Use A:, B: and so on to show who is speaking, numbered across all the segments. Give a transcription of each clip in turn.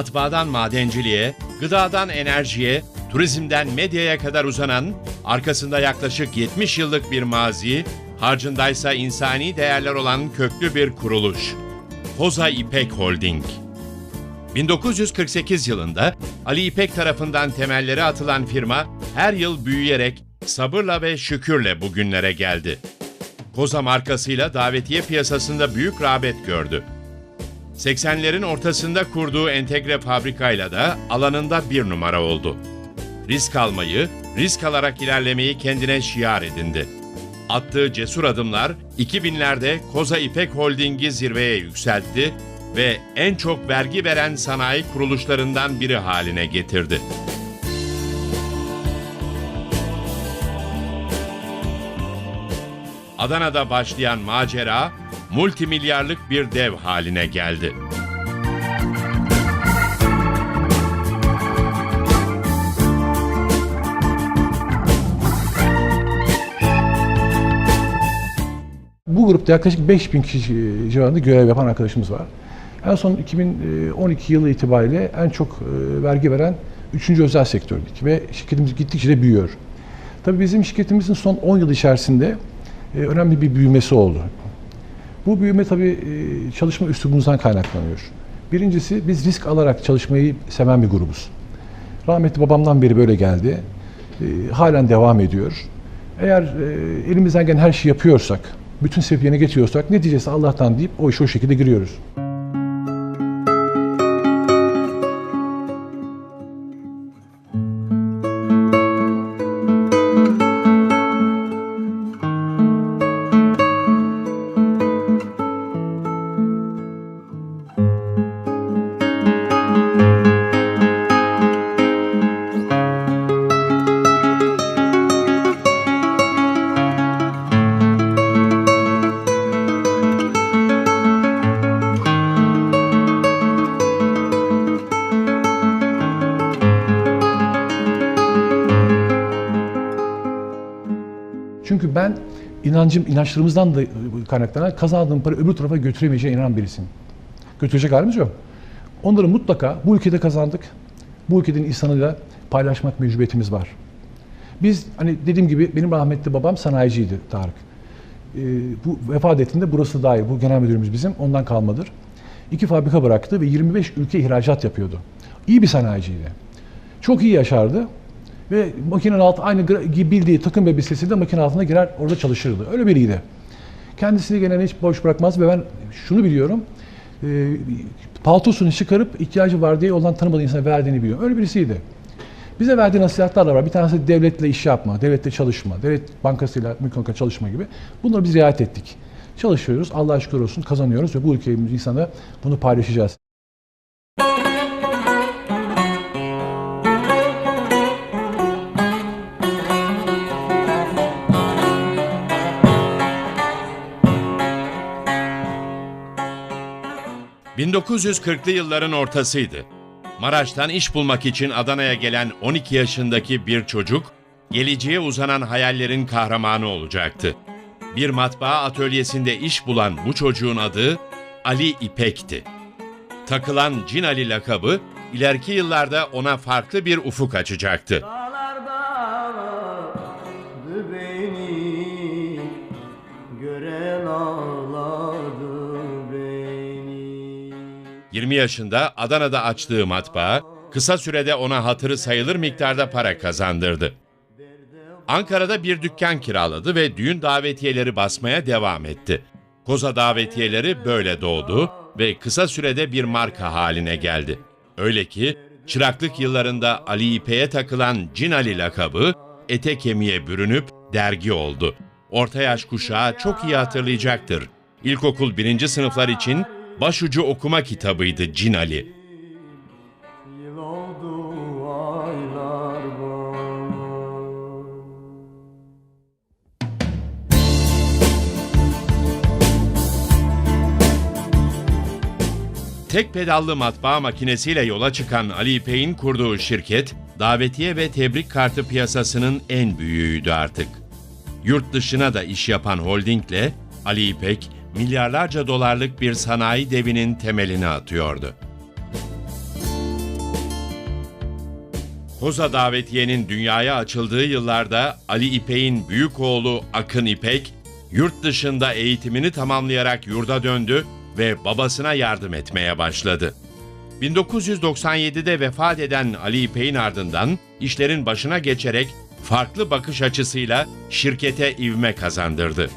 A: Matbaadan madenciliğe, gıdadan enerjiye, turizmden medyaya kadar uzanan, arkasında yaklaşık 70 yıllık bir mazi, harcındaysa insani değerler olan köklü bir kuruluş. Koza İpek Holding. 1948 yılında Ali İpek tarafından temelleri atılan firma her yıl büyüyerek sabırla ve şükürle bugünlere geldi. Koza markasıyla davetiye piyasasında büyük rağbet gördü. 80'lerin ortasında kurduğu entegre fabrikayla da alanında bir numara oldu. Risk almayı, risk alarak ilerlemeyi kendine şiar edindi. Attığı cesur adımlar 2000'lerde Koza İpek Holding'i zirveye yükseltti ve en çok vergi veren sanayi kuruluşlarından biri haline getirdi. Adana'da başlayan macera multimilyarlık bir dev haline geldi.
B: Bu grupta yaklaşık 5000 kişi civarında görev yapan arkadaşımız var. En son 2012 yılı itibariyle en çok e, vergi veren 3. özel sektördük ve şirketimiz gittikçe de büyüyor. Tabii bizim şirketimizin son 10 yıl içerisinde e, önemli bir büyümesi oldu. Bu büyüme tabii e, çalışma üslubumuzdan kaynaklanıyor. Birincisi biz risk alarak çalışmayı seven bir grubuz. Rahmetli babamdan beri böyle geldi. E, halen devam ediyor. Eğer e, elimizden gelen her şeyi yapıyorsak, bütün sebep yerine getiriyorsak neticesi Allah'tan deyip o işe o şekilde giriyoruz. İnancım, inançlarımızdan da kaynaklanan kazandığım parayı öbür tarafa götüremeyeceğine inanan birisiyim. Götürecek halimiz yok. Onları mutlaka bu ülkede kazandık. Bu ülkenin insanıyla paylaşmak mecburiyetimiz var. Biz hani dediğim gibi benim rahmetli babam sanayiciydi Tarık. Ee, bu vefat ettiğinde burası dahil. Bu genel müdürümüz bizim. Ondan kalmadır. İki fabrika bıraktı ve 25 ülke ihracat yapıyordu. İyi bir sanayiciydi. Çok iyi yaşardı. Ve makinenin altı aynı bildiği takım elbisesiyle makine altına girer orada çalışırdı. Öyle biriydi. Kendisini gene hiç boş bırakmaz ve ben şunu biliyorum. E, paltosunu çıkarıp ihtiyacı var diye olan tanımadığı insana verdiğini biliyorum. Öyle birisiydi. Bize verdiği nasihatler de var. Bir tanesi devletle iş yapma, devletle çalışma, devlet bankasıyla mülk çalışma gibi. Bunları biz riayet ettik. Çalışıyoruz. Allah'a şükür olsun kazanıyoruz ve bu ülkenin insana bunu paylaşacağız.
A: ...1940'lı yılların ortasıydı. Maraş'tan iş bulmak için Adana'ya gelen 12 yaşındaki bir çocuk... ...geleceğe uzanan hayallerin kahramanı olacaktı. Bir matbaa atölyesinde iş bulan bu çocuğun adı Ali İpek'ti. Takılan Cin Ali lakabı ileriki yıllarda ona farklı bir ufuk açacaktı. 20 yaşında Adana'da açtığı matbaa kısa sürede ona hatırı sayılır miktarda para kazandırdı. Ankara'da bir dükkan kiraladı ve düğün davetiyeleri basmaya devam etti. Koza davetiyeleri böyle doğdu ve kısa sürede bir marka haline geldi. Öyle ki çıraklık yıllarında Ali İpek'e takılan Cin Ali lakabı ete kemiğe bürünüp dergi oldu. Orta yaş kuşağı çok iyi hatırlayacaktır. İlkokul birinci sınıflar için başucu okuma kitabıydı Cin Ali. Tek pedallı matbaa makinesiyle yola çıkan Ali İpek'in kurduğu şirket, davetiye ve tebrik kartı piyasasının en büyüğüydü artık. Yurt dışına da iş yapan holdingle Ali İpek, milyarlarca dolarlık bir sanayi devinin temelini atıyordu. Koza Davetiye'nin dünyaya açıldığı yıllarda Ali İpek'in büyük oğlu Akın İpek, yurt dışında eğitimini tamamlayarak yurda döndü ve babasına yardım etmeye başladı. 1997'de vefat eden Ali İpek'in ardından işlerin başına geçerek farklı bakış açısıyla şirkete ivme kazandırdı.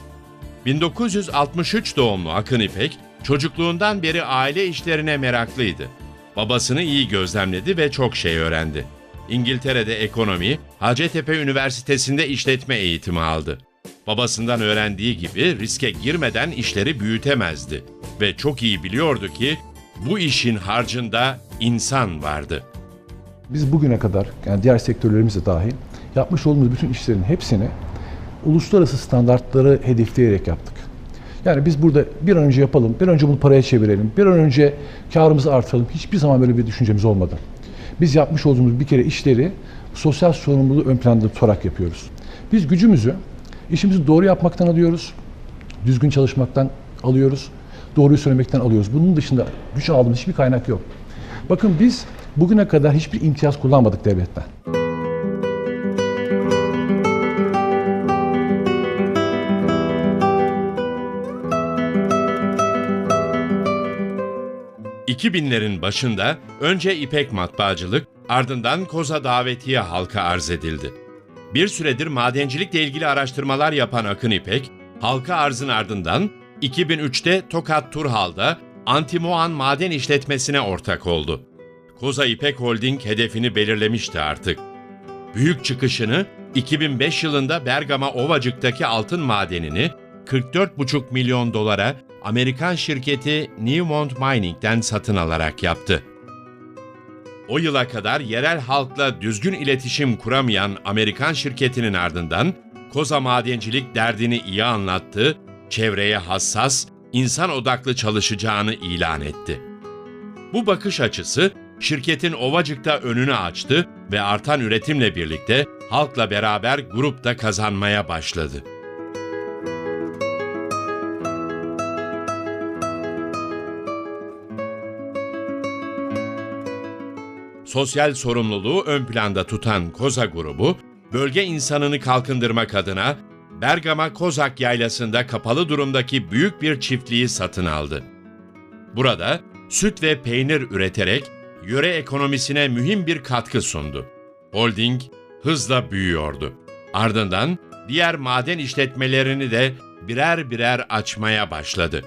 A: 1963 doğumlu Akın İpek, çocukluğundan beri aile işlerine meraklıydı. Babasını iyi gözlemledi ve çok şey öğrendi. İngiltere'de ekonomi, Hacettepe Üniversitesi'nde işletme eğitimi aldı. Babasından öğrendiği gibi riske girmeden işleri büyütemezdi ve çok iyi biliyordu ki bu işin harcında insan vardı.
B: Biz bugüne kadar yani diğer sektörlerimiz de dahil yapmış olduğumuz bütün işlerin hepsini uluslararası standartları hedefleyerek yaptık. Yani biz burada bir an önce yapalım, bir an önce bunu paraya çevirelim, bir an önce karımızı artıralım. Hiçbir zaman böyle bir düşüncemiz olmadı. Biz yapmış olduğumuz bir kere işleri sosyal sorumluluğu ön planda tutarak yapıyoruz. Biz gücümüzü işimizi doğru yapmaktan alıyoruz, düzgün çalışmaktan alıyoruz, doğruyu söylemekten alıyoruz. Bunun dışında güç aldığımız hiçbir kaynak yok. Bakın biz bugüne kadar hiçbir imtiyaz kullanmadık devletten.
A: ...2000'lerin başında önce İpek matbaacılık, ardından Koza davetiye halka arz edildi. Bir süredir madencilikle ilgili araştırmalar yapan Akın İpek, halka arzın ardından 2003'te Tokat Turhal'da Antimoğan Maden İşletmesi'ne ortak oldu. Koza İpek Holding hedefini belirlemişti artık. Büyük çıkışını 2005 yılında Bergama Ovacık'taki altın madenini 44,5 milyon dolara Amerikan şirketi Newmont Mining'den satın alarak yaptı. O yıla kadar yerel halkla düzgün iletişim kuramayan Amerikan şirketinin ardından Koza Madencilik derdini iyi anlattı, çevreye hassas, insan odaklı çalışacağını ilan etti. Bu bakış açısı şirketin Ovacık'ta önünü açtı ve artan üretimle birlikte halkla beraber grupta kazanmaya başladı. Sosyal sorumluluğu ön planda tutan Koza grubu, bölge insanını kalkındırmak adına Bergama Kozak Yaylası'nda kapalı durumdaki büyük bir çiftliği satın aldı. Burada süt ve peynir üreterek yöre ekonomisine mühim bir katkı sundu. Holding hızla büyüyordu. Ardından diğer maden işletmelerini de birer birer açmaya başladı.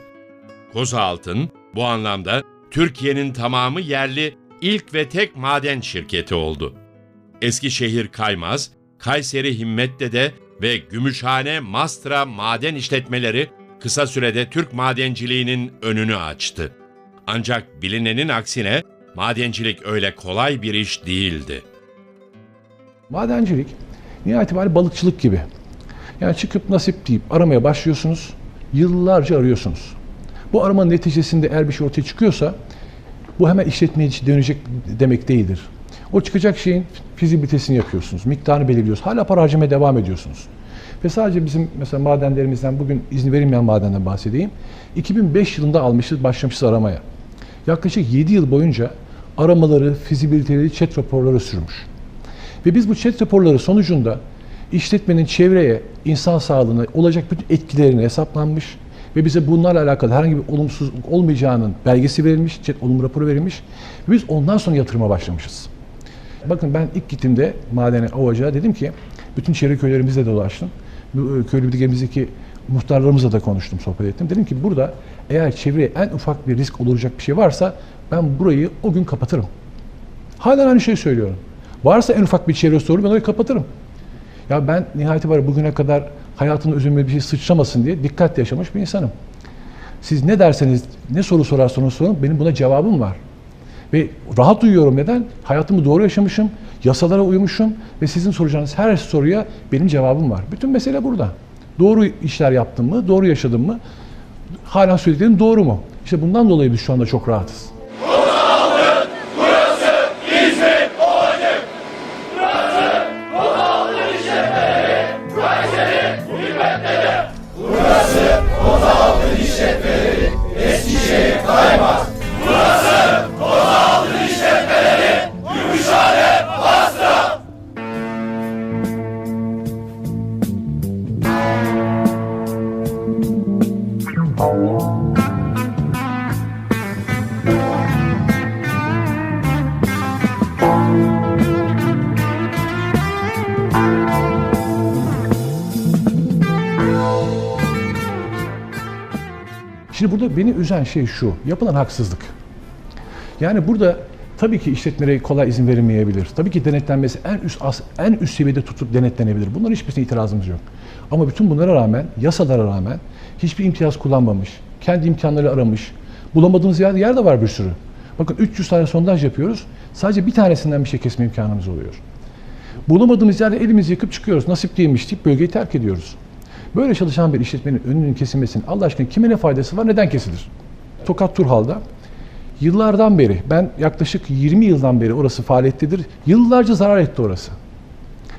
A: Koza Altın bu anlamda Türkiye'nin tamamı yerli ilk ve tek maden şirketi oldu. Eskişehir Kaymaz, Kayseri Himmet'te ve Gümüşhane Mastra maden işletmeleri kısa sürede Türk madenciliğinin önünü açtı. Ancak bilinenin aksine madencilik öyle kolay bir iş değildi.
B: Madencilik nihayet itibariyle balıkçılık gibi. Yani çıkıp nasip deyip aramaya başlıyorsunuz, yıllarca arıyorsunuz. Bu aramanın neticesinde eğer bir şey ortaya çıkıyorsa bu hemen işletmeye dönecek demek değildir. O çıkacak şeyin fizibilitesini yapıyorsunuz, miktarını belirliyorsunuz. Hala para harcamaya devam ediyorsunuz. Ve sadece bizim mesela madenlerimizden bugün izni verilmeyen madenden bahsedeyim. 2005 yılında almışız, başlamışız aramaya. Yaklaşık 7 yıl boyunca aramaları, fizibiliteleri, chat raporları sürmüş. Ve biz bu chat raporları sonucunda işletmenin çevreye, insan sağlığına olacak bütün etkilerini hesaplanmış ve bize bunlarla alakalı herhangi bir olumsuzluk olmayacağının belgesi verilmiş, olum raporu verilmiş ve biz ondan sonra yatırıma başlamışız. Bakın ben ilk gittiğimde madene, Ovacık'a dedim ki bütün çevre köylerimizle dolaştım. E, köylü bilgimizdeki muhtarlarımızla da konuştum, sohbet ettim. Dedim ki burada eğer çevreye en ufak bir risk olacak bir şey varsa ben burayı o gün kapatırım. Hala aynı şeyi söylüyorum. Varsa en ufak bir çevre sorunu ben orayı kapatırım. Ya ben nihayet itibariyle bugüne kadar hayatımın özüme bir şey sıçramasın diye dikkatle yaşamış bir insanım. Siz ne derseniz, ne soru sorarsanız sorun benim buna cevabım var. Ve rahat uyuyorum neden? Hayatımı doğru yaşamışım, yasalara uymuşum ve sizin soracağınız her soruya benim cevabım var. Bütün mesele burada. Doğru işler yaptım mı, doğru yaşadım mı, hala söylediklerim doğru mu? İşte bundan dolayı biz şu anda çok rahatız. Üzen şey şu, yapılan haksızlık. Yani burada tabii ki işletmelere kolay izin verilmeyebilir. Tabii ki denetlenmesi en üst as- en üst seviyede tutup denetlenebilir. Bunların hiçbirisine itirazımız yok. Ama bütün bunlara rağmen, yasalara rağmen hiçbir imtiyaz kullanmamış, kendi imkanları aramış. Bulamadığımız yer, yer de var bir sürü. Bakın 300 tane sondaj yapıyoruz. Sadece bir tanesinden bir şey kesme imkanımız oluyor. Bulamadığımız yerde elimizi yakıp çıkıyoruz. Nasip değilmiş deyip bölgeyi terk ediyoruz. Böyle çalışan bir işletmenin önünün kesilmesinin Allah aşkına kime ne faydası var, neden kesilir? Tokat Turhal'da yıllardan beri, ben yaklaşık 20 yıldan beri orası faaliyettedir. Yıllarca zarar etti orası.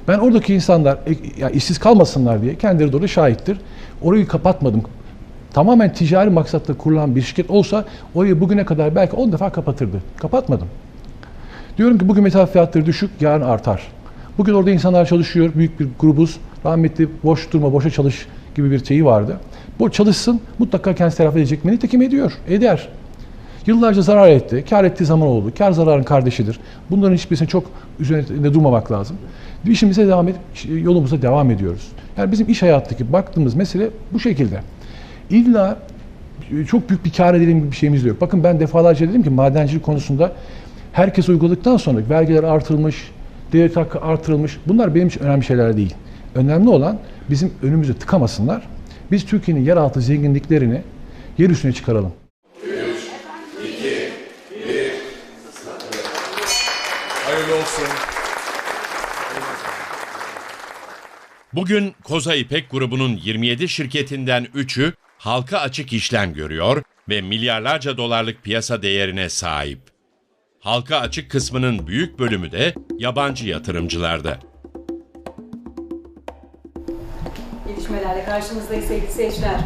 B: Ben oradaki insanlar e, ya işsiz kalmasınlar diye kendileri orada şahittir. Orayı kapatmadım. Tamamen ticari maksatla kurulan bir şirket olsa orayı bugüne kadar belki 10 defa kapatırdı. Kapatmadım. Diyorum ki bugün metal fiyatları düşük, yarın artar. Bugün orada insanlar çalışıyor, büyük bir grubuz. Rahmetli boş durma, boşa çalış gibi bir şeyi vardı. Bu çalışsın, mutlaka kendisi telafi edecek mi? Nitekim ediyor, eder. Yıllarca zarar etti, kar ettiği zaman oldu. Kar zararın kardeşidir. Bunların hiçbirisine çok üzerinde durmamak lazım. İşimize devam edip, yolumuza devam ediyoruz. Yani bizim iş hayattaki baktığımız mesele bu şekilde. İlla çok büyük bir kar edelim gibi bir şeyimiz de yok. Bakın ben defalarca dedim ki madencilik konusunda herkes uyguladıktan sonra vergiler artırılmış, devlet hakkı artırılmış. Bunlar benim için önemli şeyler değil. Önemli olan bizim önümüzü tıkamasınlar. Biz Türkiye'nin yeraltı zenginliklerini yer üstüne çıkaralım.
A: Hayırlı olsun. Bugün Koza İpek grubunun 27 şirketinden 3'ü halka açık işlem görüyor ve milyarlarca dolarlık piyasa değerine sahip. Halka açık kısmının büyük bölümü de yabancı yatırımcılarda.
C: Gelişmelerle karşınızdayız sevgili seyirciler.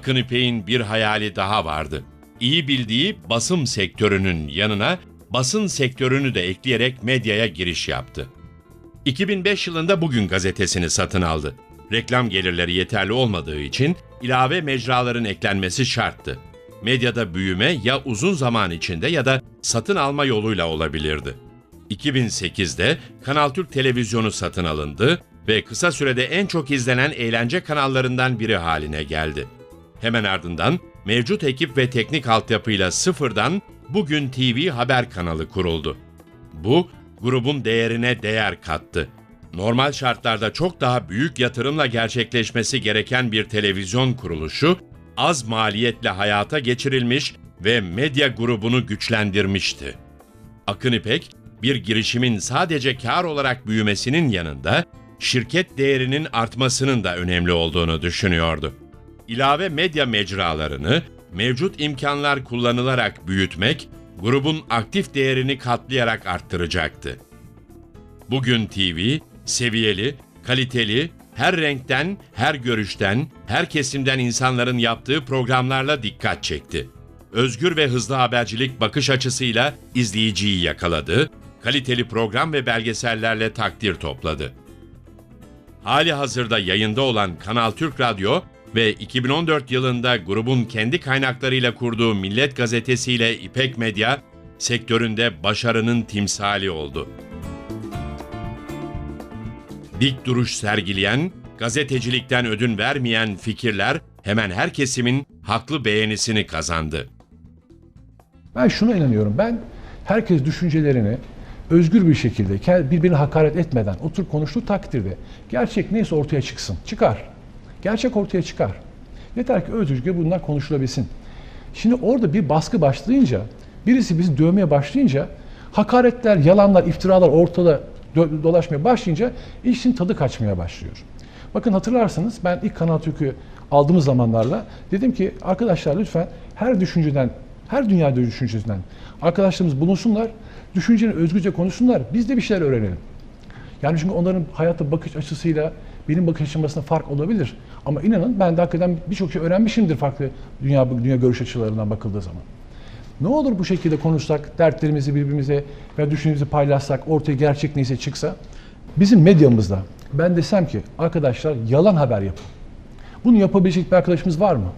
A: Akın İpek'in bir hayali daha vardı. İyi bildiği basım sektörünün yanına basın sektörünü de ekleyerek medyaya giriş yaptı. 2005 yılında Bugün gazetesini satın aldı. Reklam gelirleri yeterli olmadığı için ilave mecraların eklenmesi şarttı. Medyada büyüme ya uzun zaman içinde ya da satın alma yoluyla olabilirdi. 2008'de Kanal Türk televizyonu satın alındı ve kısa sürede en çok izlenen eğlence kanallarından biri haline geldi. Hemen ardından mevcut ekip ve teknik altyapıyla sıfırdan Bugün TV haber kanalı kuruldu. Bu, grubun değerine değer kattı. Normal şartlarda çok daha büyük yatırımla gerçekleşmesi gereken bir televizyon kuruluşu, az maliyetle hayata geçirilmiş ve medya grubunu güçlendirmişti. Akın İpek, bir girişimin sadece kar olarak büyümesinin yanında şirket değerinin artmasının da önemli olduğunu düşünüyordu. İlave medya mecralarını mevcut imkanlar kullanılarak büyütmek, grubun aktif değerini katlayarak arttıracaktı. Bugün TV, seviyeli, kaliteli, her renkten, her görüşten, her kesimden insanların yaptığı programlarla dikkat çekti. Özgür ve hızlı habercilik bakış açısıyla izleyiciyi yakaladı, kaliteli program ve belgesellerle takdir topladı. Hali hazırda yayında olan Kanal Türk Radyo ve 2014 yılında grubun kendi kaynaklarıyla kurduğu Millet Gazetesi ile İpek Medya, sektöründe başarının timsali oldu. Dik duruş sergileyen, gazetecilikten ödün vermeyen fikirler hemen her kesimin haklı beğenisini kazandı.
B: Ben şuna inanıyorum. Ben herkes düşüncelerini özgür bir şekilde birbirine hakaret etmeden oturup konuştuğu takdirde gerçek neyse ortaya çıksın. Çıkar. Gerçek ortaya çıkar. Yeter ki özgürce bunlar konuşulabilsin. Şimdi orada bir baskı başlayınca, birisi bizi dövmeye başlayınca, hakaretler, yalanlar, iftiralar ortada dolaşmaya başlayınca işin tadı kaçmaya başlıyor. Bakın hatırlarsınız ben ilk Kanal Türk'ü aldığımız zamanlarda dedim ki arkadaşlar lütfen her düşünceden, her dünya düşüncesinden arkadaşlarımız bulunsunlar, düşünceni özgürce konuşsunlar, biz de bir şeyler öğrenelim. Yani çünkü onların hayata bakış açısıyla benim bakış açım arasında fark olabilir. Ama inanın ben de hakikaten birçok şey öğrenmişimdir farklı dünya, dünya görüş açılarından bakıldığı zaman. Ne olur bu şekilde konuşsak, dertlerimizi birbirimize ve düşüncemizi paylaşsak, ortaya gerçek neyse çıksa. Bizim medyamızda ben desem ki arkadaşlar yalan haber yapın. Bunu yapabilecek bir arkadaşımız var mı?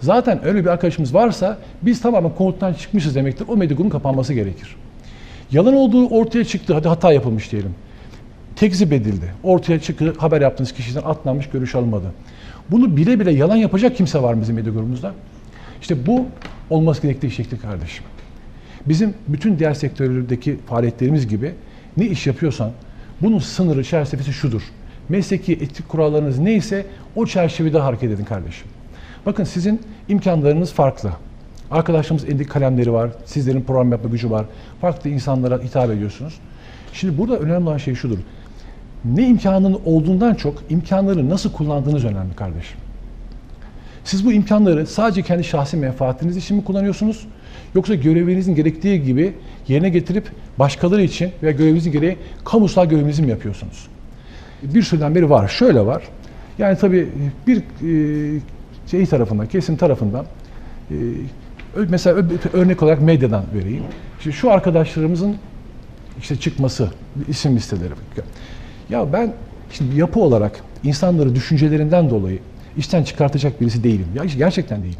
B: Zaten öyle bir arkadaşımız varsa biz tamamen konuttan çıkmışız demektir. O medya grubunun kapanması gerekir. Yalan olduğu ortaya çıktı. Hadi hata yapılmış diyelim. Tekzip edildi. Ortaya çıktı. Haber yaptığınız kişiden atlanmış, görüş alınmadı. Bunu bile bile yalan yapacak kimse var bizim medya grubumuzda? İşte bu olması gerektiği şekli kardeşim. Bizim bütün diğer sektörlerdeki faaliyetlerimiz gibi ne iş yapıyorsan bunun sınırı, çerçevesi şudur. Mesleki etik kurallarınız neyse o çerçevede hareket edin kardeşim. Bakın sizin imkanlarınız farklı. Arkadaşlarımız elindeki kalemleri var, sizlerin program yapma gücü var. Farklı insanlara hitap ediyorsunuz. Şimdi burada önemli olan şey şudur. Ne imkanın olduğundan çok imkanları nasıl kullandığınız önemli kardeşim. Siz bu imkanları sadece kendi şahsi menfaatiniz için mi kullanıyorsunuz? Yoksa görevinizin gerektiği gibi yerine getirip başkaları için veya görevinizin gereği kamusal görevinizi mi yapıyorsunuz? Bir süreden beri var. Şöyle var. Yani tabii bir e, şey tarafından, kesim tarafından e, mesela örnek olarak medyadan vereyim. İşte şu arkadaşlarımızın işte çıkması, isim listeleri. Ya ben şimdi yapı olarak insanları düşüncelerinden dolayı işten çıkartacak birisi değilim. Ya gerçekten değilim.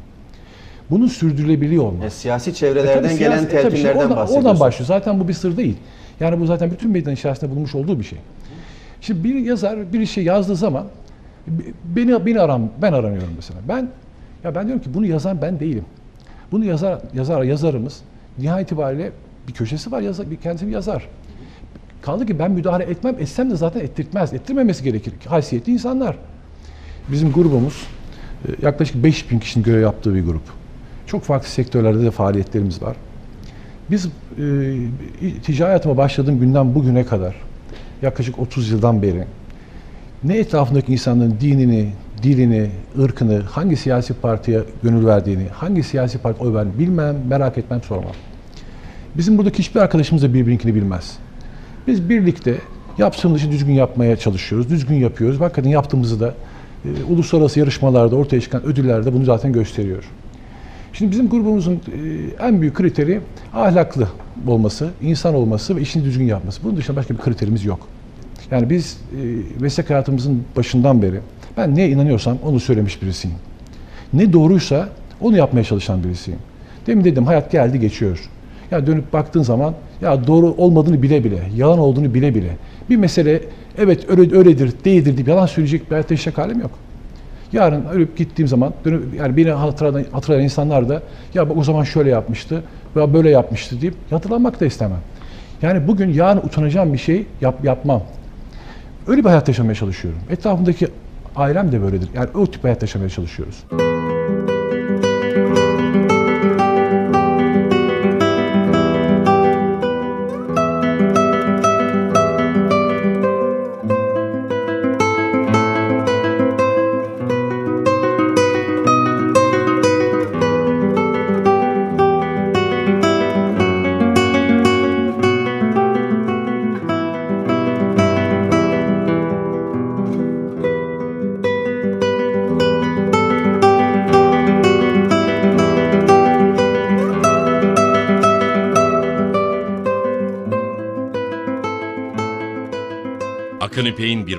B: Bunun sürdürülebiliyor olması.
D: E, siyasi
B: E
D: çevrelerden
B: tabii
D: gelen
B: siyasi- e
D: telkinlerden
B: oradan,
D: bahsediyorsun.
B: oradan başlıyor. Zaten bu bir sır değil. Yani bu zaten bütün medyanın içerisinde bulunmuş olduğu bir şey. Şimdi bir yazar bir şey yazdığı zaman beni beni aram ben aranıyorum mesela. Ben ya ben diyorum ki bunu yazan ben değilim. Bunu yazar yazar yazarımız nihayet itibariyle bir köşesi var yazar bir kendisi bir yazar. Kaldı ki ben müdahale etmem, etsem de zaten ettirtmez. Ettirmemesi gerekir. Haysiyetli insanlar. Bizim grubumuz e, yaklaşık 5000 kişinin görev yaptığı bir grup. Çok farklı sektörlerde de faaliyetlerimiz var. Biz e, ticari hayatıma başladığım günden bugüne kadar yaklaşık 30 yıldan beri ne etrafındaki insanların dinini, dilini, ırkını, hangi siyasi partiye gönül verdiğini, hangi siyasi parti oy verdiğini bilmem, merak etmem, sormam. Bizim buradaki hiçbir arkadaşımız da birbirinkini bilmez. Biz birlikte yaptığımız işi düzgün yapmaya çalışıyoruz, düzgün yapıyoruz. Hakikaten yaptığımızı da e, uluslararası yarışmalarda ortaya çıkan ödüllerde bunu zaten gösteriyor. Şimdi bizim grubumuzun e, en büyük kriteri ahlaklı olması, insan olması ve işini düzgün yapması. Bunun dışında başka bir kriterimiz yok. Yani biz e, meslek hayatımızın başından beri ben neye inanıyorsam onu söylemiş birisiyim. Ne doğruysa onu yapmaya çalışan birisiyim. Demin dedim hayat geldi geçiyor. Ya dönüp baktığın zaman ya doğru olmadığını bile bile, yalan olduğunu bile bile bir mesele evet öyle, öyledir, değildir deyip yalan söyleyecek bir hayatta yaşayacak halim yok. Yarın ölüp gittiğim zaman dönüp, yani beni hatırlayan, hatırlayan insanlar da ya bak o zaman şöyle yapmıştı veya böyle yapmıştı deyip hatırlanmak da istemem. Yani bugün yarın utanacağım bir şey yap, yapmam. Öyle bir hayat yaşamaya çalışıyorum. Etrafımdaki ailem de böyledir. Yani o tip hayat yaşamaya çalışıyoruz.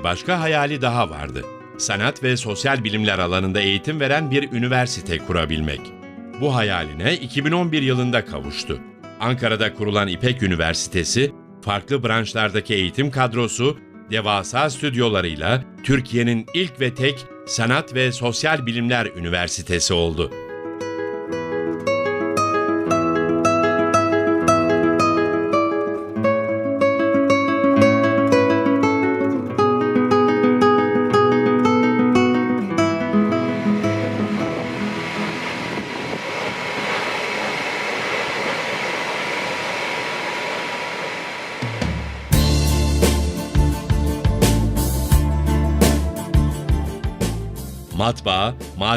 A: Başka hayali daha vardı. Sanat ve sosyal bilimler alanında eğitim veren bir üniversite kurabilmek. Bu hayaline 2011 yılında kavuştu. Ankara'da kurulan İpek Üniversitesi, farklı branşlardaki eğitim kadrosu, devasa stüdyolarıyla Türkiye'nin ilk ve tek sanat ve sosyal bilimler üniversitesi oldu.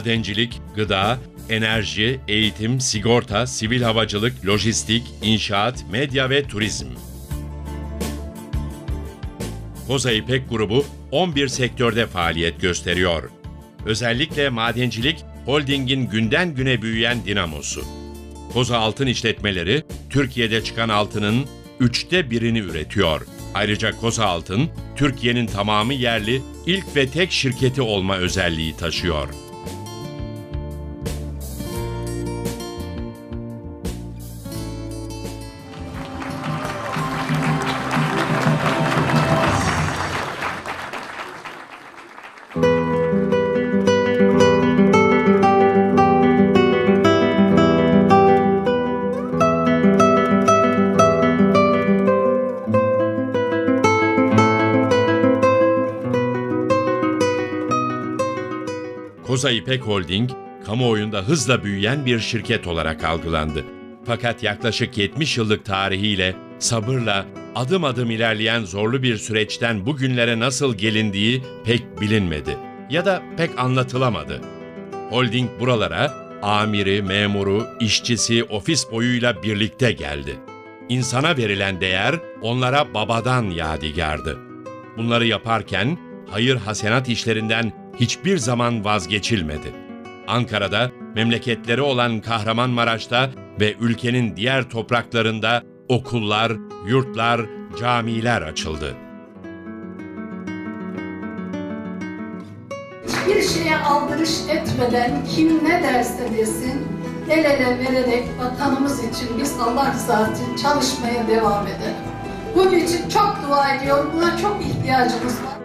A: Madencilik, gıda, enerji, eğitim, sigorta, sivil havacılık, lojistik, inşaat, medya ve turizm. Koza İpek grubu 11 sektörde faaliyet gösteriyor. Özellikle madencilik, holdingin günden güne büyüyen dinamosu. Koza Altın işletmeleri, Türkiye'de çıkan altının üçte birini üretiyor. Ayrıca Koza Altın, Türkiye'nin tamamı yerli, ilk ve tek şirketi olma özelliği taşıyor. Koza İpek Holding, kamuoyunda hızla büyüyen bir şirket olarak algılandı. Fakat yaklaşık 70 yıllık tarihiyle sabırla adım adım ilerleyen zorlu bir süreçten bugünlere nasıl gelindiği pek bilinmedi ya da pek anlatılamadı. Holding buralara amiri, memuru, işçisi, ofis boyuyla birlikte geldi. İnsana verilen değer onlara babadan yadigardı. Bunları yaparken hayır hasenat işlerinden hiçbir zaman vazgeçilmedi. Ankara'da, memleketleri olan Kahramanmaraş'ta ve ülkenin diğer topraklarında okullar, yurtlar, camiler açıldı.
D: Hiçbir şeye aldırış etmeden kim ne derse desin el ele vererek vatanımız için biz Allah rızası için çalışmaya devam edelim. Bunun için çok dua ediyorum. Buna çok ihtiyacımız var.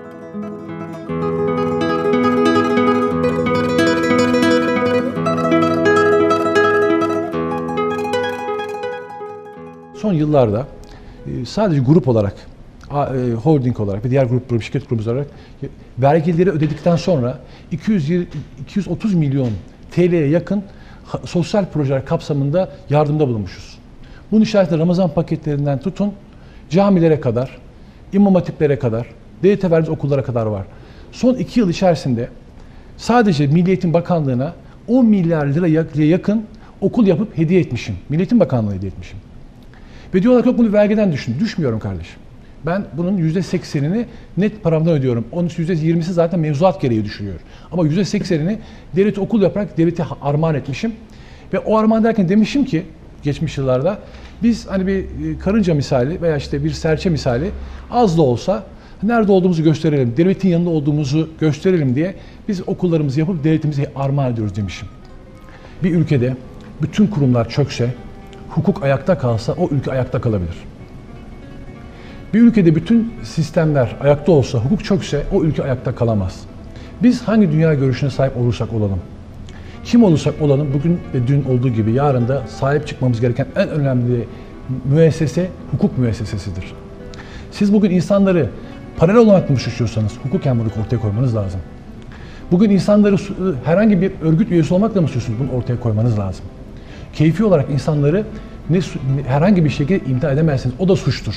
B: Son yıllarda e, sadece grup olarak, e, holding olarak ve diğer grup, şirket grubumuz olarak vergileri ödedikten sonra 220 230 milyon TL'ye yakın sosyal projeler kapsamında yardımda bulunmuşuz. Bunun işaretinde Ramazan paketlerinden tutun camilere kadar, imam hatiplere kadar, devlet verdiğimiz okullara kadar var. Son iki yıl içerisinde sadece Milli Eğitim Bakanlığı'na 10 milyar liraya yakın okul yapıp hediye etmişim. Milli Eğitim Bakanlığı'na hediye etmişim. Ve diyorlar ki bunu vergiden düşün. Düşmüyorum kardeşim. Ben bunun yüzde seksenini net paramdan ödüyorum. Onun yüzde yirmisi zaten mevzuat gereği düşüyor. Ama yüzde seksenini devlet okul yaparak devlete armağan etmişim. Ve o armağan derken demişim ki geçmiş yıllarda biz hani bir e, karınca misali veya işte bir serçe misali az da olsa nerede olduğumuzu gösterelim, devletin yanında olduğumuzu gösterelim diye biz okullarımızı yapıp devletimize armağan ediyoruz demişim. Bir ülkede bütün kurumlar çökse, hukuk ayakta kalsa o ülke ayakta kalabilir. Bir ülkede bütün sistemler ayakta olsa, hukuk çökse o ülke ayakta kalamaz. Biz hangi dünya görüşüne sahip olursak olalım, kim olursak olalım bugün ve dün olduğu gibi yarın da sahip çıkmamız gereken en önemli müessese hukuk müessesesidir. Siz bugün insanları paralel olarak mı suçluyorsanız hukuken bunu ortaya koymanız lazım. Bugün insanları su- herhangi bir örgüt üyesi olmakla mı suçluyorsunuz? Bunu ortaya koymanız lazım. Keyfi olarak insanları ne, herhangi bir şekilde imtihan edemezsiniz. O da suçtur.